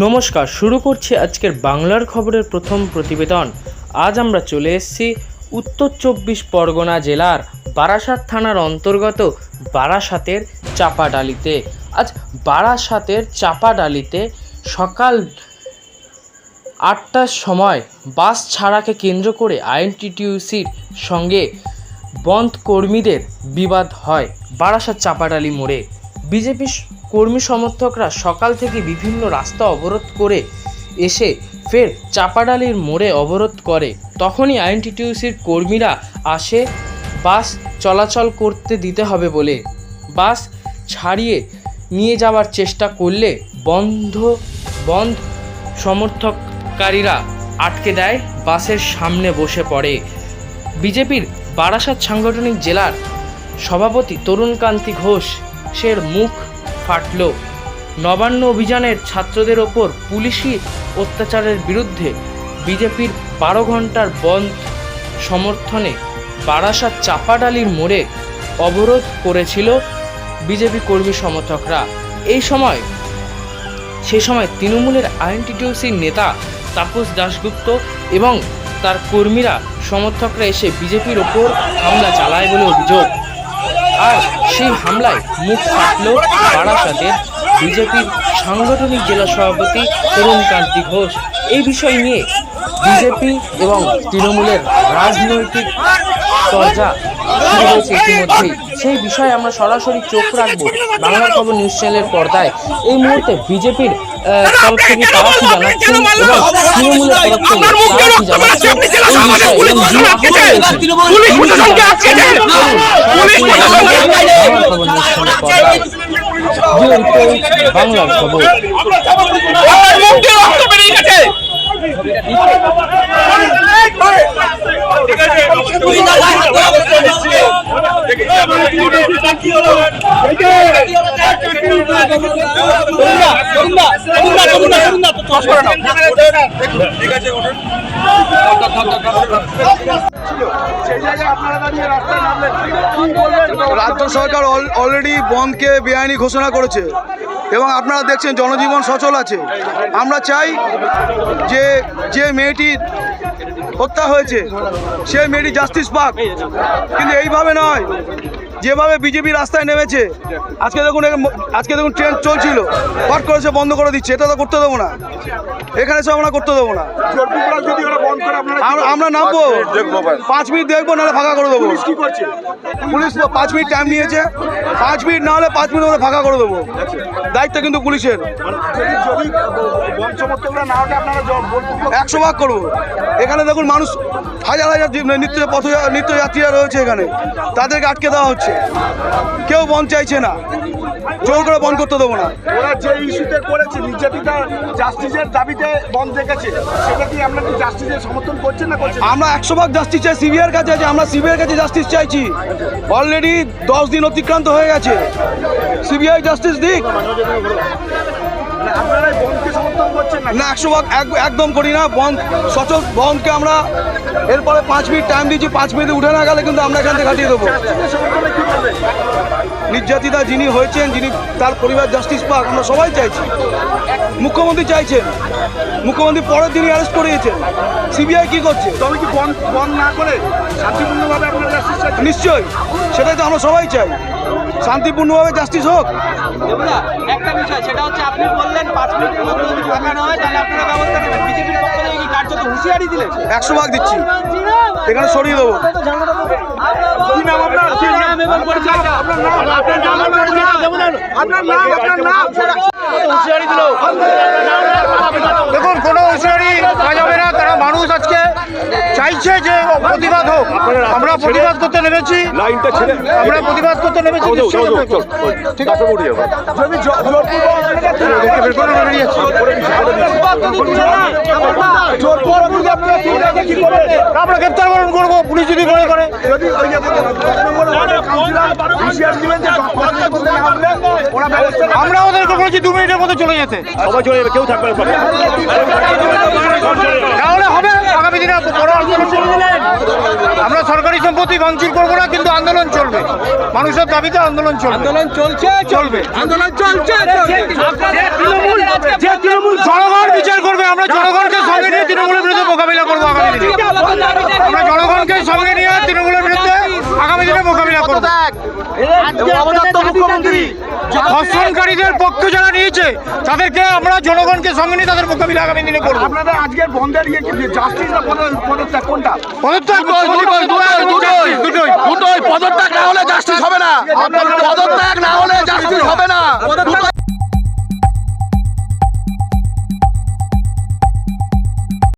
নমস্কার, শুরু করছি আজকের বাংলার খবরের প্রথম প্রতিবেদন। আজ আমরা চলে এসেছি উত্তর চব্বিশ পরগনা জেলার বারাসাত থানার অন্তর্গত বারাসাতের চাপাডালিতে। আজ বারাসাতের চাপাডালিতে সকাল আটটার সময় বাস ছাড়াকে কেন্দ্র করে আইএনটিটিউসির সঙ্গে বন্ধ কর্মীদের বিবাদ হয় বারাসাত চাপাডালি মোড়ে। বিজেপি কর্মী সমর্থকরা সকাল থেকে বিভিন্ন রাস্তা অবরোধ করে এসে ফের চাপাডালির মোড়ে অবরোধ করে। তখনই আইএনটিটিউসির কর্মীরা আসে, বাস চলাচল করতে দিতে হবে বলে। বাস ছাড়িয়ে নিয়ে যাওয়ার চেষ্টা করলে বন্ধ বন্ধ সমর্থককারীরা আটকে দেয়, বাসের সামনে বসে পড়ে। বিজেপির বারাসাত সাংগঠনিক জেলার সভাপতি তরুণকান্তি ঘোষের মুখ ফাটল। নবান্ন অভিযানের ছাত্রদের ওপর পুলিশি অত্যাচারের বিরুদ্ধে বিজেপির বারো ঘণ্টার বন্ধ সমর্থনে বারাসাত চাপাডালির মোড়ে অবরোধ করেছিল বিজেপি কর্মী সমর্থকরা। এই সময়, সে সময় তৃণমূলের আইএনটিটিউসির নেতা তাপস দাশগুপ্ত এবং তার কর্মীরা সমর্থকরা এসে বিজেপির ওপর হামলা চালায় বলে অভিযোগ। আর সেই হামলায় মুখ ফাটল বারাসাতের বিজেপির সাংগঠনিক জেলা সভাপতি তরুণকান্তি ঘোষ। এই বিষয় নিয়ে বিজেপি এবং তৃণমূলের রাজনৈতিক চর্চা শুরু হয়েছে ইতিমধ্যেই। সেই বিষয়ে আমরা সরাসরি চোখ রাখব বাংলা খবর নিউজ চ্যানেলের পর্দায়। এই মুহূর্তে বিজেপির তরফ থেকে তারা কি জানাচ্ছেন এবং তৃণমূলের তরফ থেকে তারা কি জানাচ্ছেন এই বিষয়ে এবং যিনি আহত হয়েছেন তিনি কি জানাচ্ছেন সরাসরি বাংলা খবর নিউজ চ্যানেলের পর্দায় ব্যুরো রিপোর্ট বাংলার খবর রাজ্য সরকার অলরেডি বনকে বেআইনি ঘোষণা করেছে এবং আপনারা দেখছেন জনজীবন সচল আছে। আমরা চাই যে যে মেয়েটি হত্যা হয়েছে, সে মেয়েটি জাস্টিস পাক। কিন্তু এইভাবে নয়। যেভাবে বিজেপি রাস্তায় নেমেছে, আজকে দেখুন আজকে দেখুন ট্রেন চলছিল, হট করেছে, বন্ধ করে দিচ্ছে, এটা তো করতে দেবো না। এখানে সব আমরা করতে দেবো না। আমরা- আমরা নামবো। পাঁচ মিনিট দেখব, নাহলে ফাঁকা করে দেবো। পুলিশ পাঁচ মিনিট টাইম নিয়েছে। পাঁচ মিনিট না হলে পাঁচ মিনিট মধ্যে ফাঁকা করে দেবো। দায়িত্ব কিন্তু পুলিশের। একশো ভাগ করব। এখানে দেখুন মানুষ হাজার হাজার নিত্য পথ নিত্যযাত্রীরা রয়েছে এখানে। তাদেরকে আটকে দেওয়া হচ্ছে। কেউ বন চাইছে না। জোর করে বন্ধ করতে দেবো না। ওরা যে ইস্যুতে করেছে, নির্যাতিতা বন্ধ রেখেছে সেটা কি আপনারা কি জাস্টিসের সমর্থন করছেন না করছেন? আমরা একশো ভাগ জাস্টিস চাই সিবিআর কাছে আছে আমরা সিবিআর কাছে জাস্টিস চাইছি। অলরেডি দশ দিন অতিক্রান্ত হয়ে গেছে। সিবিআই জাস্টিস দিক। মানে না। একশো ভাগ এক- একদম করি না বন্ধ সচল বন্ধকে আমরা এরপরে পাঁচ মিনিট টাইম দিচ্ছি পাঁচ মিনিটে উঠে না গেলে কিন্তু আমরা এখান থেকে কাটিয়ে দেবো। নির্যাতিতা যিনি হয়েছেন যিনি তার পরিবার জাস্টিস পাক আমরা সবাই চাইছি। মুখ্যমন্ত্রী চাইছেন। মুখ্যমন্ত্রী পরের দিনই অ্যারেস্ট করিয়েছেন। সিবিআই কি করছে? তবে কি বন্ধ বন্ধ না করে শান্তিপূর্ণভাবে আপনারা নিশ্চয়ই সেটাই তো আমরা সবাই চাই। শান্তিপূর্ণভাবে জাস্টিস হোক। একটা বিষয় সেটা হচ্ছে আপনি বললেন পাঁচ মিনিটের মধ্যে যদি ফাঁকা না হয় তাহলে আপনারা ব্যবস্থা নেবেন। বিজেপির পক্ষ থেকে কি কার্যত হুঁশিয়ারি দিলেন? একশো ভাগ দিচ্ছি। এখানে সরিয়ে দেবো। কি নাম আপনার? কি নাম এবং পরিচয়টা আপনার নাম। আপনার নাম আপনার নাম। আপনার নাম হুঁশিয়ারি দিল। দেখুন কোনো হুঁশিয়ারি না। তারা মানুষ আজকে চাইছে যে প্রতিবাদ হোক আমরা প্রতিবাদ করতে নেমেছি আমরা প্রতিবাদ করতে নেমেছি আমরা ঠিক আছে গ্রেপ্তার করুন করব পুলিশ যদি মনে করে। আমরা ওদেরকে বলেছি দু মিনিটের মধ্যে চলে যেতে সবাই চলে যাবে কেউ থাকবে না তাহলে হবে আগামী দিনে বড় আন্দোলন করব। আমরা সরকারি সম্পত্তি সম্পত্তি ভাঙচুর করব না কিন্তু আন্দোলন চলবে। মানুষের দাবিতে আন্দোলন চলবে। আন্দোলন চলছে চলবে। আন্দোলন চলছে তৃণমূল যে তৃণমূল জনগণ বিচার করবে আমরা জনগণকে সঙ্গে নিয়ে তৃণমূলের বিরুদ্ধে মোকাবিলা করব আগামী দিনে। আমরা জনগণকে সঙ্গে নিয়ে তৃণমূলের বিরুদ্ধে আগামী দিনে মোকাবিলা করব। মুখ্যমন্ত্রী। ধর্ষণকারীদের পক্ষ যারা নিয়েছে তাদেরকে আমরা জনগণকে সঙ্গে নিয়ে তাদের মোকাবিলা আগামী দিনে করব আপনাদের আজকের বন্ধের ইয়ে কি জাস্টিস না পদত্যাগ কোনটা পদত্যাগ দুটোই, দুটোই, পদত্যাগ না হলে জাস্টিস হবে না পদত্যাগ না হলে জাস্টিস হবে না